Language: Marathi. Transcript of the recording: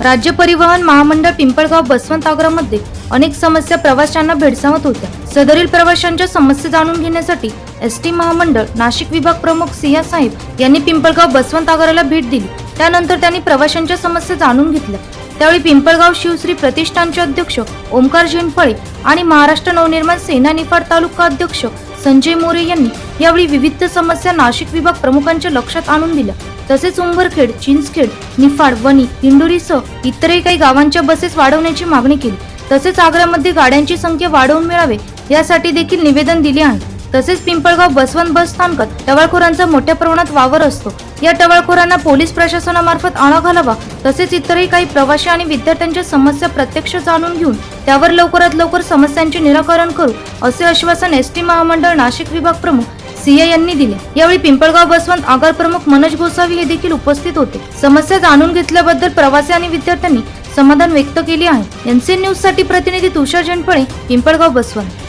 राज्य परिवहन महामंडळ पिंपळगाव बसवंत आग्रामध्ये अनेक समस्या प्रवाशांना भेडसावत होत्या. सदरील प्रवाशांच्या समस्या जाणून घेण्यासाठी एस टी महामंडळ नाशिक विभाग प्रमुख सिया साहेब यांनी पिंपळगाव बसवंत आगाराला भेट दिली. त्यानंतर त्यांनी प्रवाशांच्या समस्या जाणून घेतल्या. त्यावेळी पिंपळगाव शिवश्री प्रतिष्ठानचे अध्यक्ष ओमकार झेंडफळे आणि महाराष्ट्र नवनिर्माण सेना निफाड तालुका अध्यक्ष संजय मोरे यांनी यावेळी विविध समस्या नाशिक विभाग प्रमुखांच्या लक्षात आणून दिल्या. तसेच उंबरखेड चिंचखेड निफाड वणी इंदोरीसह इतरही काही गावांच्या बसेस वाढवण्याची मागणी केली. तसेच आग्र्यामध्ये गाड्यांची संख्या वाढवून मिळावे यासाठी देखील निवेदन दिले आहे. तसेच पिंपळगाव बसवंत बस स्थानकात टवाळखोरांचा मोठ्या प्रमाणात वावर असतो. या टवाळखोरांना पोलीस प्रशासनामार्फत आळा घालावा तसेच इतरही काही प्रवासी आणि विद्यार्थ्यांच्या समस्या प्रत्यक्ष जाणून घेऊन त्यावर लवकरात लवकर समस्यांचे निराकरण करू असे आश्वासन एस टी महामंडळ नाशिक विभाग प्रमुख सिया यांनी दिले. यावेळी पिंपळगाव बसवंत आगार प्रमुख मनोज गोसावी हे देखील उपस्थित होते. समस्या जाणून घेतल्याबद्दल प्रवासी आणि विद्यार्थ्यांनी समाधान व्यक्त केले आहे. एनसीएन न्यूजसाठी प्रतिनिधी तुषार झेंडपळे पिंपळगाव बसवंत